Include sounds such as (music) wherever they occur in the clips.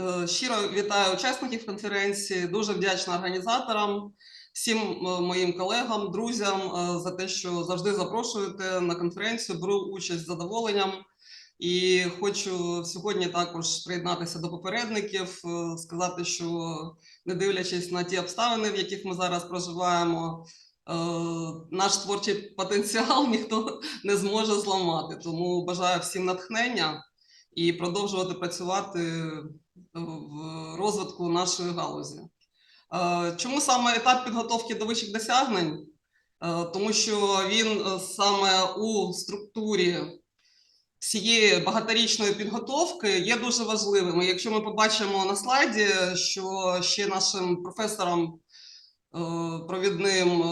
Е, Щиро вітаю учасників конференції. Дуже вдячна організаторам, всім е, моїм колегам, друзям е, за те, що завжди запрошуєте на конференцію. Беру участь з задоволенням. І хочу сьогодні також приєднатися до попередників, сказати, що не дивлячись на ті обставини, в яких ми зараз проживаємо, наш творчий потенціал (laughs) ніхто не зможе зламати. Тому бажаю всім натхнення і продовжувати працювати в розвитку нашої галузі. Е, Чому саме етап підготовки до вищих досягнень? Е, Тому що він е, саме у структурі всієї багаторічної підготовки є дуже важливим. І якщо ми побачимо на слайді, що ще нашим професором провідним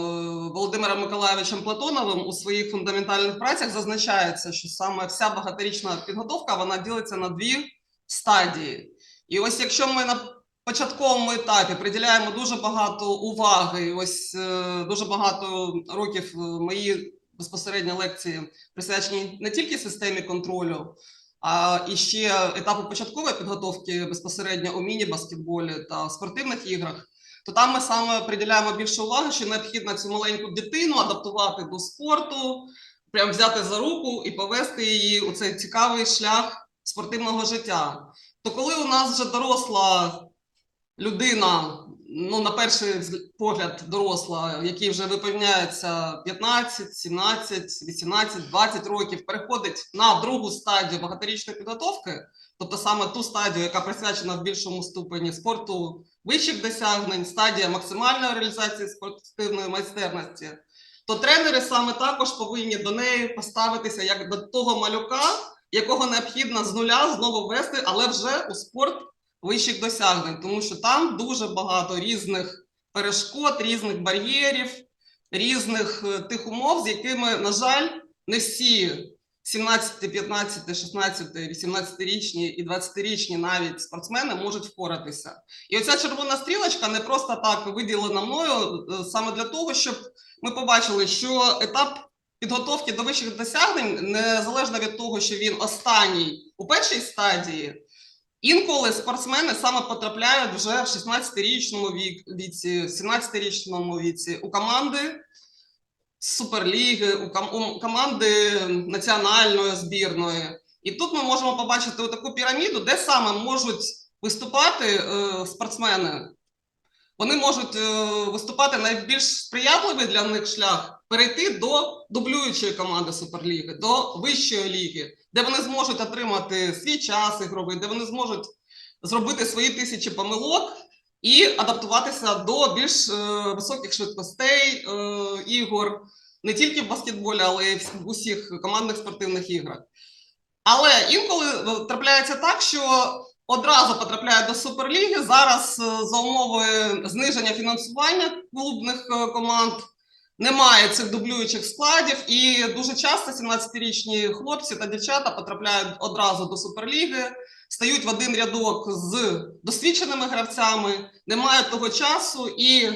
Володимиром Миколаєвичем Платоновим у своїх фундаментальних працях зазначається, що саме вся багаторічна підготовка вона ділиться на дві стадії. І ось якщо ми на початковому етапі приділяємо дуже багато уваги, і ось е, дуже багато років е, мої безпосередньо лекції присвячені не тільки системі контролю, а і ще етапу початкової підготовки безпосередньо у міні-баскетболі та спортивних іграх, то там ми саме приділяємо більше уваги, що необхідно цю маленьку дитину адаптувати до спорту, прям взяти за руку і повести її у цей цікавий шлях спортивного життя. То коли у нас вже доросла людина, ну на перший погляд, доросла, який вже виповняється 15, 17, 18, 20 років, переходить на другу стадію багаторічної підготовки, тобто саме ту стадію, яка присвячена в більшому ступені спорту вищих досягнень, стадія максимальної реалізації спортивної майстерності, то тренери саме також повинні до неї поставитися як до того малюка, якого необхідно з нуля знову вести, але вже у спорт вищих досягнень, тому що там дуже багато різних перешкод, різних бар'єрів, різних е, тих умов, з якими, на жаль, не всі 17, 15, 16, 18-річні і 20-річні навіть спортсмени можуть впоратися. І оця червона стрілочка не просто так виділена мною е, саме для того, щоб ми побачили, що етап підготовки до вищих досягнень, незалежно від того, що він останній у першій стадії, інколи спортсмени саме потрапляють вже в 16-річному вік, віці, 17-річному віці у команди Суперліги, у, команди національної збірної. І тут ми можемо побачити таку піраміду, де саме можуть виступати е, спортсмени. Вони можуть е, виступати найбільш сприятливий для них шлях перейти до дублюючої команди Суперліги, до вищої ліги, де вони зможуть отримати свій час ігровий, де вони зможуть зробити свої тисячі помилок і адаптуватися до більш е, високих швидкостей е, ігор, не тільки в баскетболі, але й в усіх командних спортивних іграх. Але інколи трапляється так, що одразу потрапляє до суперліги. Зараз е, за умови зниження фінансування клубних е, команд немає цих дублюючих складів, і дуже часто 17-річні хлопці та дівчата потрапляють одразу до суперліги, стають в один рядок з досвідченими гравцями, не мають того часу і.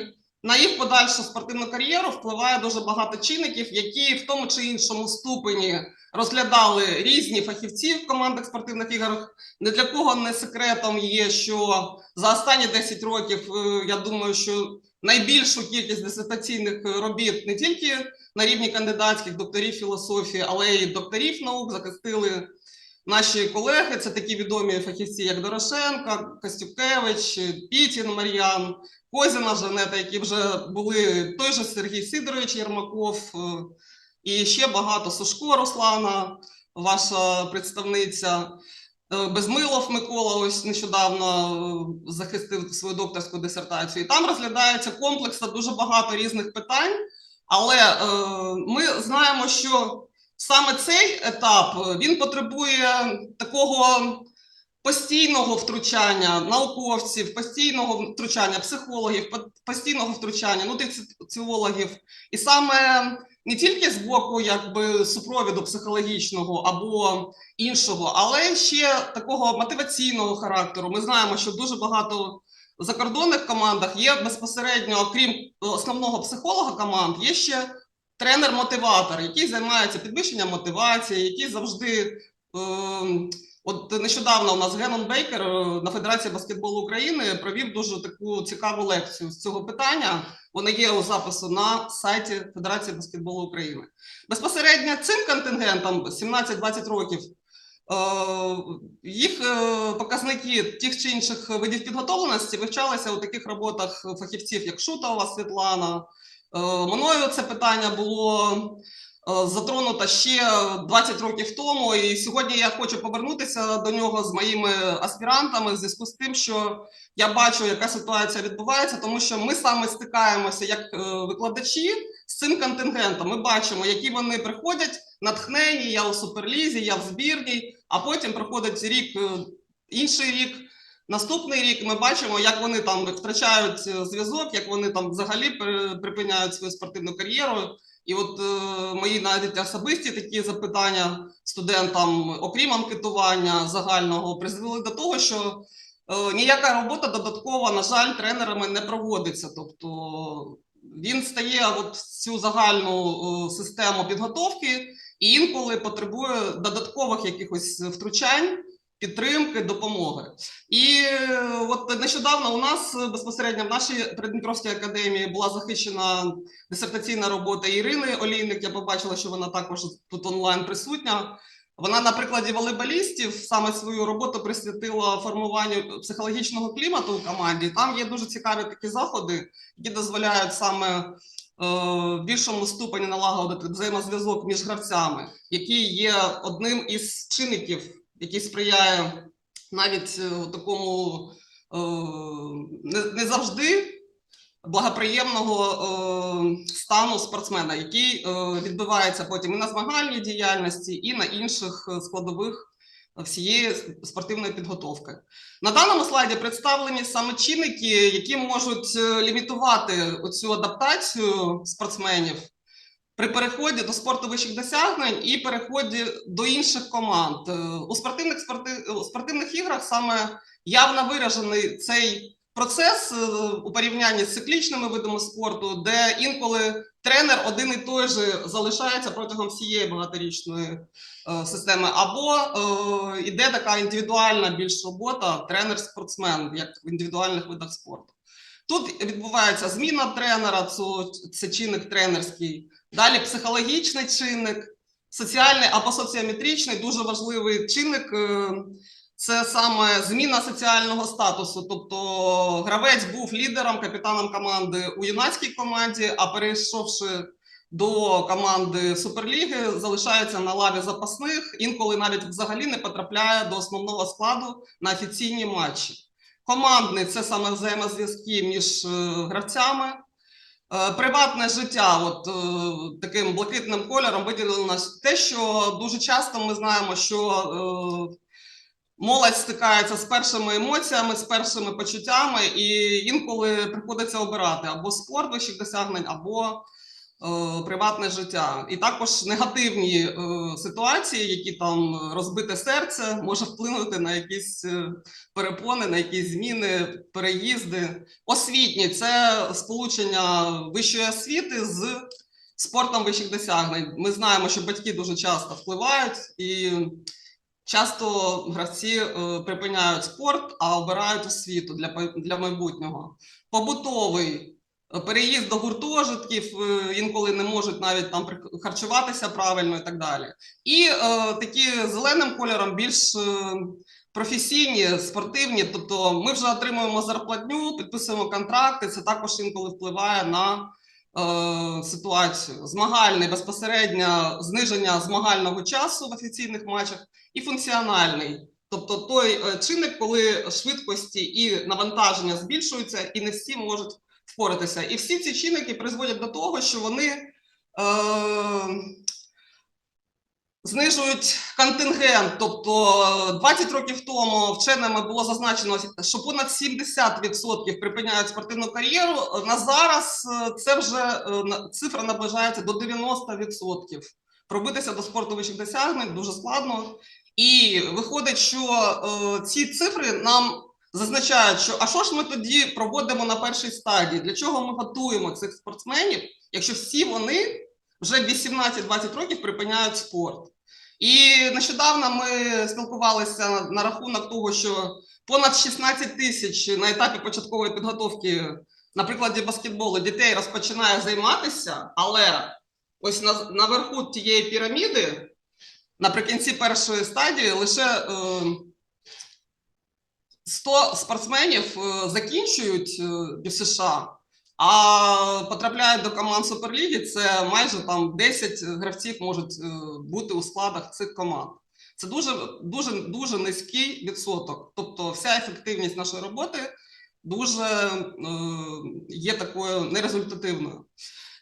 На їх подальшу спортивну кар'єру впливає дуже багато чинників, які в тому чи іншому ступені розглядали різні фахівці в командах спортивних ігор. Не для кого не секретом є, що за останні 10 років е, я думаю, що найбільшу кількість дисертаційних робіт не тільки на рівні кандидатських докторів філософії, але й докторів наук захистили наші колеги. Це такі відомі фахівці, як Дорошенко, Костюкевич, Пітін Мар'ян. Козіна Жанета, які вже були той же Сергій Сидорович Єрмаков, е, і ще багато Сушко Руслана, ваша представниця. Е, Безмилов Микола ось нещодавно е, захистив свою докторську дисертацію. Там розглядається комплексно дуже багато різних питань, але е, ми знаємо, що саме цей етап він потребує такого постійного втручання науковців, постійного втручання психологів, постійного втручання нутриціологів. І саме не тільки з боку якби супровіду психологічного або іншого, але ще такого мотиваційного характеру. Ми знаємо, що дуже багато в закордонних командах є безпосередньо, окрім основного психолога команд, є ще тренер-мотиватор, який займається підвищенням мотивації, який завжди. ем, От нещодавно у нас Генон Бейкер е, на Федерації баскетболу України провів дуже таку цікаву лекцію з цього питання. Вона є у запису на сайті Федерації баскетболу України. Безпосередньо цим контингентом 17-20 років. е, Їх е, показники тих чи інших видів підготовленості вивчалися у таких роботах фахівців, як Шутова Світлана. Мною це питання було е, затронуто ще 20 років тому, і сьогодні я хочу повернутися до нього з моїми аспірантами в зв'язку з тим, що я бачу, яка ситуація відбувається, тому що ми саме стикаємося як е, викладачі з цим контингентом. Ми бачимо, які вони приходять натхнені. Я у суперлізі, я в збірній, а потім проходить рік, е, інший рік. Наступний рік ми бачимо, як вони там втрачають е, зв'язок, як вони там взагалі припиняють свою спортивну кар'єру. І от е, мої навіть особисті такі запитання студентам, окрім анкетування загального, призвели до того, що е, ніяка робота додаткова, на жаль, тренерами не проводиться. Тобто він стає от цю загальну е, систему підготовки і інколи потребує додаткових якихось втручань, підтримки, допомоги. І е, от нещодавно у нас е, безпосередньо в нашій Придніпровській академії була захищена дисертаційна робота Ірини Олійник. Я побачила, що вона також тут онлайн присутня. Вона на прикладі волейболістів саме свою роботу присвятила формуванню психологічного клімату у команді. Там є дуже цікаві такі заходи, які дозволяють саме е, в більшому ступені налагодити взаємозв'язок між гравцями, який є одним із чинників, який сприяє навіть е, такому е, не, завжди благоприємного е, стану спортсмена, який відбувається потім і на змагальній діяльності, і на інших складових всієї спортивної підготовки. На даному слайді представлені саме чинники, які можуть лімітувати оцю адаптацію спортсменів при переході до спорту вищих досягнень і переході до інших команд. Е, У спортивних спорти, у спортивних іграх саме явно виражений цей процес е, у порівнянні з циклічними видами спорту, де інколи тренер один і той же залишається протягом всієї багаторічної е, системи, або е, іде така індивідуальна більш робота тренер-спортсмен, як в індивідуальних видах спорту. Тут відбувається зміна тренера, це чинник тренерський. Далі психологічний чинник, соціальний або соціометричний, дуже важливий чинник. е, Це саме зміна соціального статусу. Тобто гравець був лідером, капітаном команди у юнацькій команді, а перейшовши до команди Суперліги, залишається на лаві запасних, інколи навіть взагалі не потрапляє до основного складу на офіційні матчі. Командний це саме взаємозв'язки між е, гравцями. Е, Приватне життя, от е, таким блакитним кольором виділено те, що дуже часто ми знаємо, що е, молодь стикається з першими емоціями, з першими почуттями, і інколи приходиться обирати або спорт вищих досягнень, або приватне життя. І також негативні е, ситуації, які там розбите серце, може вплинути на якісь е, перепони, на якісь зміни, переїзди. Освітні це сполучення вищої освіти з спортом вищих досягнень. Ми знаємо, що батьки дуже часто впливають і часто гравці е, припиняють спорт, а обирають освіту для, для майбутнього. Побутовий е, переїзд до гуртожитків, е, інколи не можуть навіть там харчуватися правильно і так далі. І е, такі зеленим кольором більш е, професійні, спортивні, тобто ми вже отримуємо зарплатню, підписуємо контракти. Це також інколи впливає на е, ситуацію. Змагальний безпосередньо зниження змагального часу в офіційних матчах і функціональний. Тобто той е, чинник, коли швидкості і навантаження збільшуються, і не всі можуть впоратися. І всі ці чинники призводять до того, що вони е, знижують контингент. Тобто е, 20 років тому вченими було зазначено, що понад 70% припиняють спортивну кар'єру. На зараз е, це вже е, цифра наближається до 90%. Пробитися до спорту вищих досягнень дуже складно. І виходить, що е, ці цифри нам зазначають, що а що ж ми тоді проводимо на першій стадії? Для чого ми готуємо цих спортсменів, якщо всі вони вже 18-20 років припиняють спорт? І нещодавно ми спілкувалися на, рахунок того, що понад 16 тисяч на етапі початкової підготовки на прикладі баскетболу дітей розпочинає займатися, але ось на, наверху тієї піраміди, наприкінці першої стадії, лише е, 100 спортсменів е, закінчують е, в США, а потрапляють до команд Суперліги. Це майже там 10 гравців можуть е, бути у складах цих команд. Це дуже дуже дуже низький відсоток. Тобто, вся ефективність нашої роботи дуже е, є такою нерезультативною.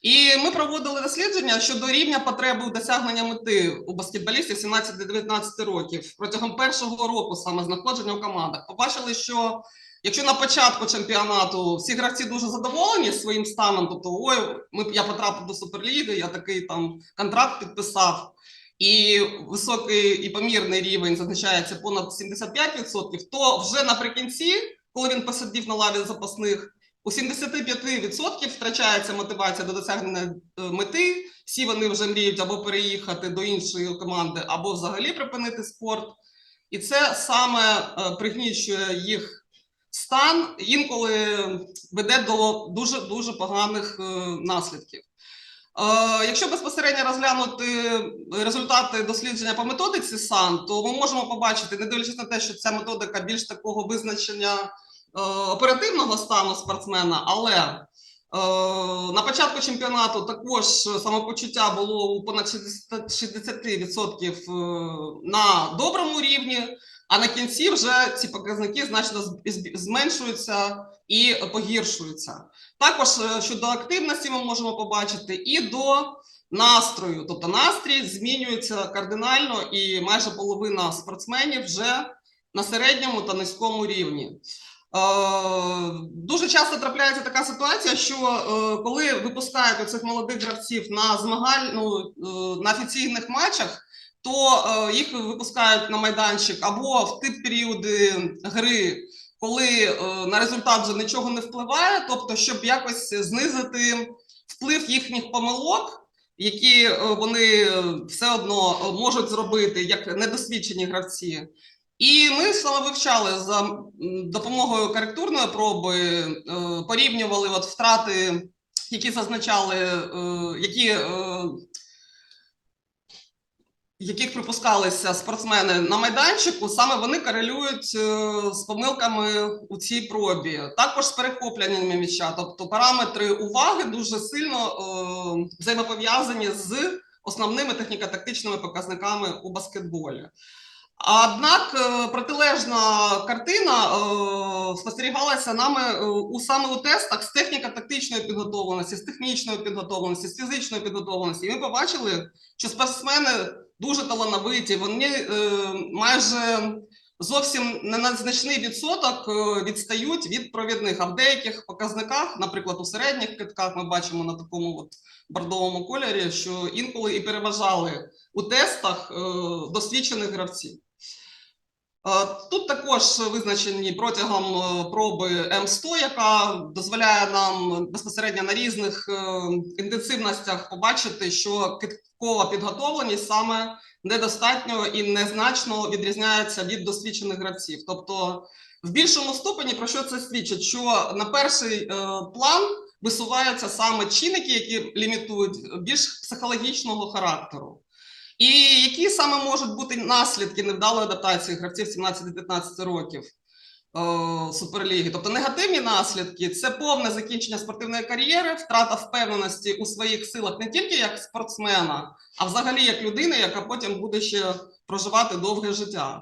І ми проводили дослідження щодо рівня потреби у досягнення мети у баскетболістів 17-19 років протягом першого року саме знаходження в командах. Побачили, що якщо на початку чемпіонату всі гравці дуже задоволені своїм станом, тобто ой, ми я потрапив до суперліги, я такий там контракт підписав. І високий і помірний рівень зазначається понад 75%, то вже наприкінці, коли він посидів на лаві запасних, у 75% втрачається мотивація до досягнення е, мети. Всі вони вже мріють або переїхати до іншої команди, або взагалі припинити спорт. І це саме е, пригнічує їх стан, інколи веде до дуже дуже поганих е, наслідків. Якщо безпосередньо розглянути результати дослідження по методиці САН, то ми можемо побачити, не дивлячись на те, що ця методика більш такого визначення оперативного стану спортсмена, але на початку чемпіонату також самопочуття було у понад 60% на доброму рівні, а на кінці вже ці показники значно зменшуються і погіршуються. Також щодо активності ми можемо побачити і до настрою, тобто настрій змінюється кардинально, і майже половина спортсменів вже на середньому та низькому рівні. Дуже часто трапляється така ситуація, що коли випускають оцих молодих гравців на змагаль, ну, на офіційних матчах, то їх випускають на майданчик або в ті періоди гри, коли на результат вже нічого не впливає, тобто, щоб якось знизити вплив їхніх помилок, які вони все одно можуть зробити як недосвідчені гравці. І ми саме вивчали за допомогою коректурної проби, е, порівнювали от втрати, які зазначали, е, які, е, яких припускалися спортсмени на майданчику, саме вони корелюють з помилками у цій пробі. Також з перехопленнями м'яча, тобто параметри уваги дуже сильно взаємопов'язані з основними техніко-тактичними показниками у баскетболі. Однак е, протилежна картина е, спостерігалася нами е, у саме у тестах з техніко-тактичної підготовленості, з технічної підготовленості, з фізичної підготовленості. І ми побачили, що спортсмени дуже талановиті. Вони майже зовсім не на значний відсоток відстають від провідних. А в деяких показниках, наприклад, у середніх китках, ми бачимо на такому от бордовому кольорі, що інколи і переважали у тестах досвідчених гравців. Тут також визначені протягом е, проби М100, яка дозволяє нам безпосередньо на різних е, інтенсивностях побачити, що киткова підготовленість саме недостатньо і незначно відрізняється від досвідчених гравців. Тобто, в більшому ступені про що це свідчить? Що на перший е, план висуваються саме чинники, які лімітують більш психологічного характеру. І які саме можуть бути наслідки невдалої адаптації гравців 17-15 років Суперліги? Тобто негативні наслідки це повне закінчення спортивної кар'єри, втрата впевненості у своїх силах не тільки як спортсмена, а взагалі як людини, яка потім буде ще проживати довге життя.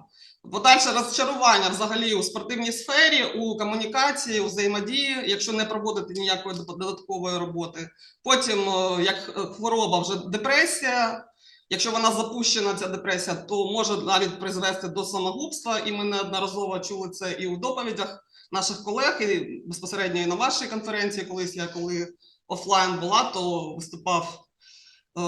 Подальше розчарування взагалі у спортивній сфері, у комунікації, у взаємодії, якщо не проводити ніякої додаткової роботи. Потім, як хвороба, вже депресія. Якщо вона запущена, ця депресія, то може навіть призвести до самогубства, і ми неодноразово чули це і у доповідях наших колег, і безпосередньо і на вашій конференції, колись я коли офлайн була, то виступав е,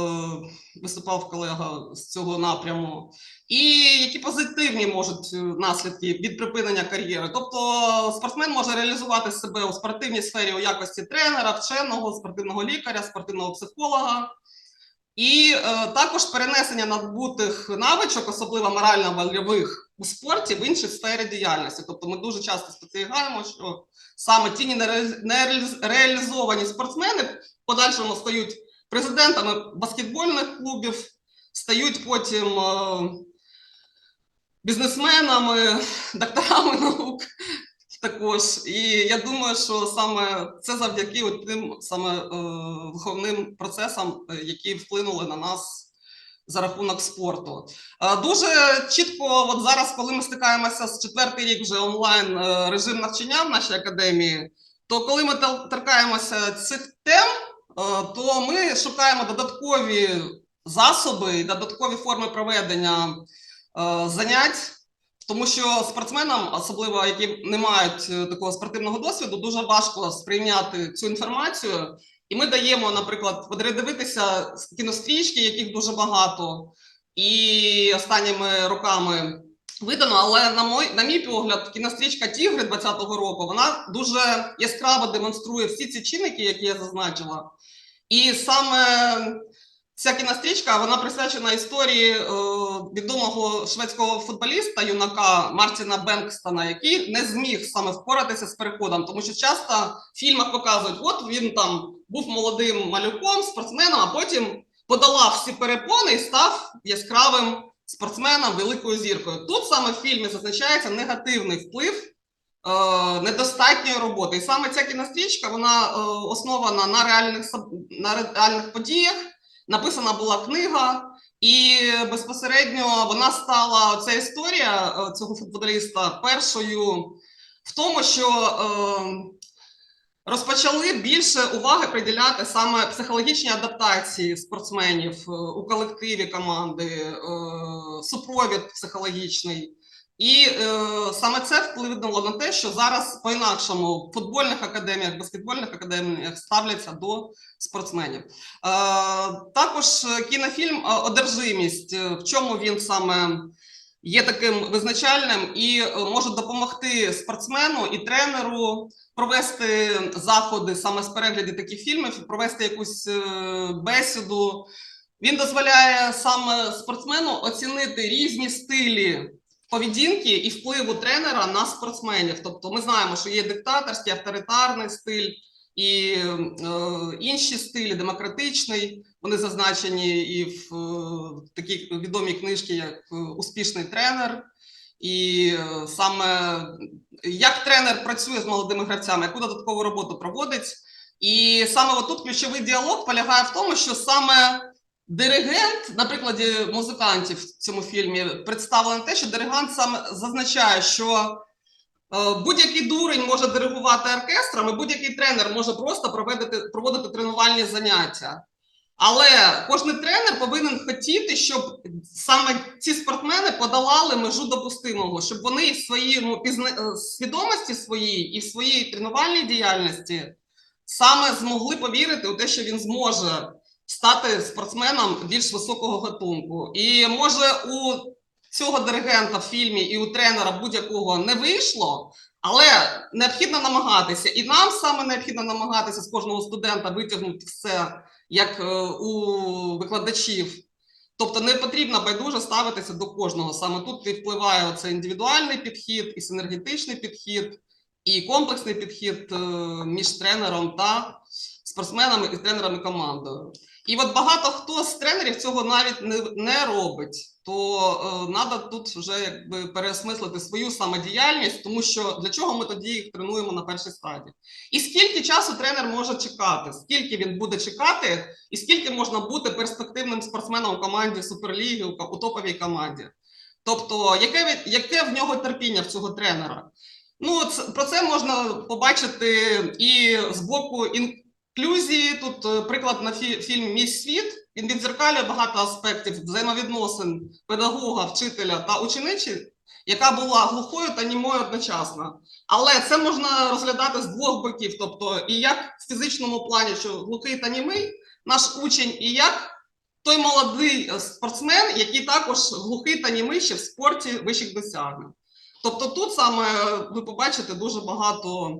виступав колега з цього напряму. І які позитивні можуть наслідки від припинення кар'єри. Тобто спортсмен може реалізувати себе у спортивній сфері у якості тренера, вченого, спортивного лікаря, спортивного психолога. І е, також перенесення набутих навичок, особливо морально-вольових у спорті, в інші сфери діяльності. Тобто ми дуже часто спостерігаємо, що саме ті нереаліз- нереалізовані спортсмени в подальшому стають президентами баскетбольних клубів, стають потім е, бізнесменами, (laughs) докторами наук також. І я думаю, що саме це завдяки тим саме е, виховним процесам, е, які вплинули на нас за рахунок спорту. Е, Дуже чітко, от зараз, коли ми стикаємося з четвертий рік вже онлайн е, режим навчання в нашій академії, то коли ми торкаємося цих тем, то ми шукаємо додаткові засоби і додаткові форми проведення занять. Тому що спортсменам, особливо які не мають е, такого спортивного досвіду, дуже важко сприйняти цю інформацію. І ми даємо, наприклад, передивитися кінострічки, яких дуже багато, і останніми роками видано. Але на мой, на мій погляд, кінострічка Тігри 20-го року вона дуже яскраво демонструє всі ці чинники, які я зазначила. І саме Ця кінострічка вона присвячена історії е, відомого шведського футболіста юнака Мартіна Бенкстона, який не зміг саме впоратися з переходом, тому що часто в фільмах показують, от він там був молодим малюком, спортсменом, а потім подолав всі перепони і став яскравим спортсменом, великою зіркою. Тут саме в фільмі зазначається негативний вплив е, недостатньої роботи. І саме ця кінострічка вона е, основана на реальних на реальних подіях. Написана була книга, і безпосередньо вона стала ця історія е, цього футболіста першою в тому, що е, розпочали більше уваги приділяти саме психологічній адаптації спортсменів е, у колективі команди, е, супровід психологічний. І е, саме це вплинуло на те, що зараз по-інакшому в футбольних академіях, баскетбольних академіях ставляться до спортсменів. Е, також кінофільм е, Одержимість, е, в чому він саме є таким визначальним і е, може допомогти спортсмену і тренеру провести заходи саме з перегляду таких фільмів, провести якусь бесіду. Він дозволяє саме спортсмену оцінити різні стилі поведінки і впливу тренера на спортсменів. Тобто, ми знаємо, що є диктаторський, авторитарний стиль і е, інші стилі, демократичний. Вони зазначені і в е, такій відомій книжці, як е, Успішний тренер. І е, саме як тренер працює з молодими гравцями, яку додаткову роботу проводить. І саме отут ключовий діалог полягає в тому, що саме диригент, на прикладі музикантів в цьому фільмі, представлено те, що диригент саме зазначає, що е, будь-який дурень може диригувати оркестром, і будь-який тренер може просто проводити, проводити тренувальні заняття. Але кожен тренер повинен хотіти, щоб саме ці спортсмени подолали межу допустимого, щоб вони в своєму пізна... е, свідомості своїй і в своїй тренувальній діяльності саме змогли повірити у те, що він зможе стати спортсменом більш високого гатунку. І може у цього диригента в фільмі і у тренера будь-якого не вийшло, але необхідно намагатися. І нам саме необхідно намагатися з кожного студента витягнути все як е, у викладачів. Тобто не потрібно байдуже ставитися до кожного. Саме тут і впливає оцей індивідуальний підхід, і синергетичний підхід, і комплексний підхід е, між тренером та спортсменами і тренерами командою. І от багато хто з тренерів цього навіть не, не робить. То треба тут вже якби переосмислити свою самодіяльність, тому що для чого ми тоді їх тренуємо на першій стадії? І скільки часу тренер може чекати? Скільки він буде чекати, і скільки можна бути перспективним спортсменом у команді Суперліги, у топовій команді? Тобто, яке, яке в нього терпіння в цього тренера? Ну, це, про це можна побачити і з боку інклюзії. Тут е, приклад на фі, фільм Мій світ. Він відзеркалює багато аспектів взаємовідносин педагога, вчителя та ученичі, яка була глухою та німою одночасно. Але це можна розглядати з двох боків, тобто і як в фізичному плані, що глухий та німий наш учень, і як той молодий е, спортсмен, який також глухий та німий ще в спорті вищих досягнень. Тобто тут саме ви побачите дуже багато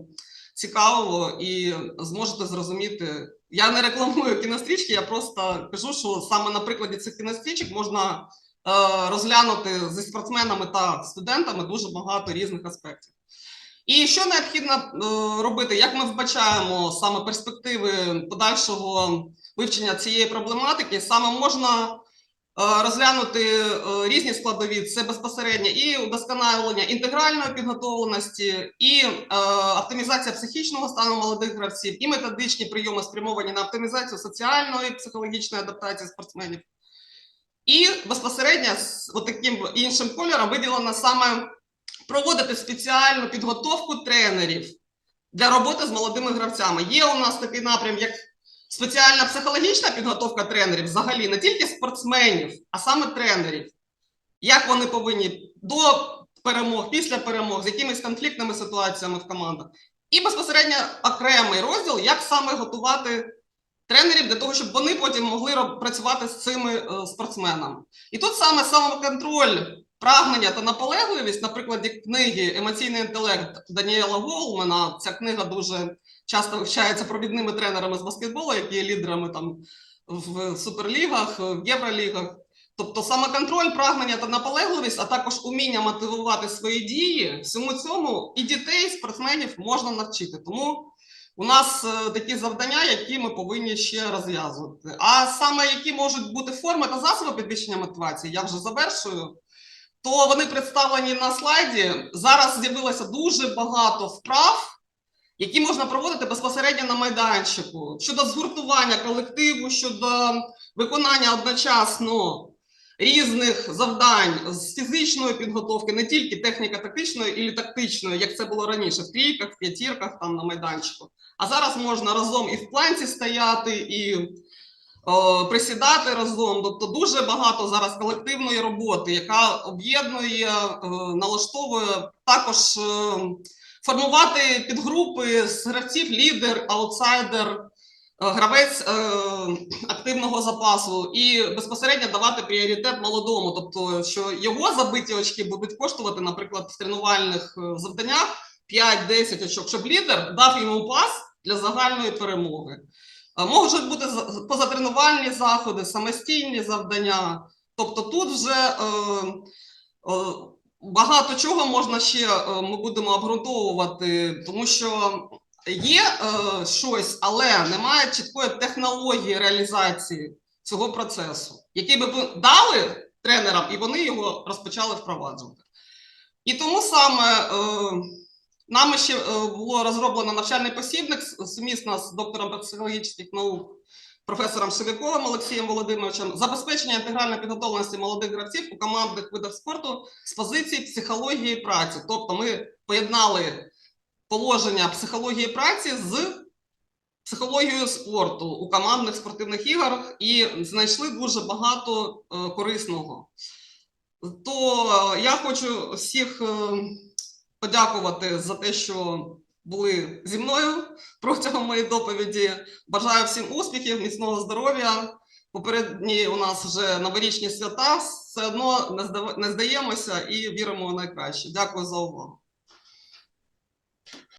цікавого і зможете зрозуміти. Я не рекламую кінострічки, я просто кажу, що саме на прикладі цих кінострічок можна е, розглянути зі спортсменами та студентами дуже багато різних аспектів. І що необхідно е, робити? Як ми вбачаємо саме перспективи подальшого вивчення цієї проблематики? Саме можна розглянути е, різні складові: це безпосередньо і удосконалення інтегральної підготовленості, і е, оптимізація психічного стану молодих гравців, і методичні прийоми спрямовані на оптимізацію соціальної і психологічної адаптації спортсменів. І безпосередньо з таким іншим кольором виділено саме проводити спеціальну підготовку тренерів для роботи з молодими гравцями. Є у нас такий напрям, як спеціальна психологічна підготовка тренерів, взагалі не тільки спортсменів, а саме тренерів. Як вони повинні до перемог, після перемог, з якимись конфліктними ситуаціями в командах. І безпосередньо окремий розділ, як саме готувати тренерів для того, щоб вони потім могли працювати з цими е, спортсменами. І тут саме самоконтроль прагнення та наполегливість, на прикладі книги Емоційний інтелект Даніела Голмана. Ця книга дуже часто вивчається провідними тренерами з баскетболу, які є лідерами там в суперлігах, в євролігах. Тобто самоконтроль, прагнення та наполегливість, а також уміння мотивувати свої дії, всьому цьому і дітей, і спортсменів можна навчити. Тому у нас е, такі завдання, які ми повинні ще розв'язувати. А саме які можуть бути форми та засоби підвищення мотивації, я вже завершую то вони представлені на слайді. Зараз з'явилося дуже багато вправ, які можна проводити безпосередньо на майданчику щодо згуртування колективу, щодо виконання одночасно різних завдань з фізичної підготовки, не тільки техніко-тактичної і тактичної, як це було раніше, в трійках, в п'ятірках там на майданчику. А зараз можна разом і в планці стояти, і о, присідати разом. Тобто дуже багато зараз колективної роботи, яка об'єднує, е, налаштовує також е, формувати підгрупи з гравців, лідер, аутсайдер, е, гравець е, активного запасу і безпосередньо давати пріоритет молодому, тобто що його забиті очки будуть коштувати, наприклад, в тренувальних е, завданнях 5-10 очок, щоб лідер дав йому пас для загальної перемоги. Можуть бути за- позатренувальні заходи, самостійні завдання. Тобто тут вже е, багато чого можна ще е, ми будемо обґрунтовувати, тому що є е, щось, але немає чіткої технології реалізації цього процесу, який би дали тренерам, і вони його розпочали впроваджувати. І тому саме е, Нами ще е, було розроблено навчальний посібник сумісно з доктором психологічних наук, професором Шевіковим Олексієм Володимировичем, забезпечення інтегральної підготовленості молодих гравців у командних видах спорту з позиції психології праці. Тобто ми поєднали положення психології праці з психологією спорту у командних спортивних іграх і знайшли дуже багато е, корисного. То е, я хочу всіх. е, подякувати за те, що були зі мною протягом моєї доповіді. Бажаю всім успіхів, міцного здоров'я. Попередні у нас вже новорічні свята. Все одно не здаємося і віримо в найкраще. Дякую за увагу.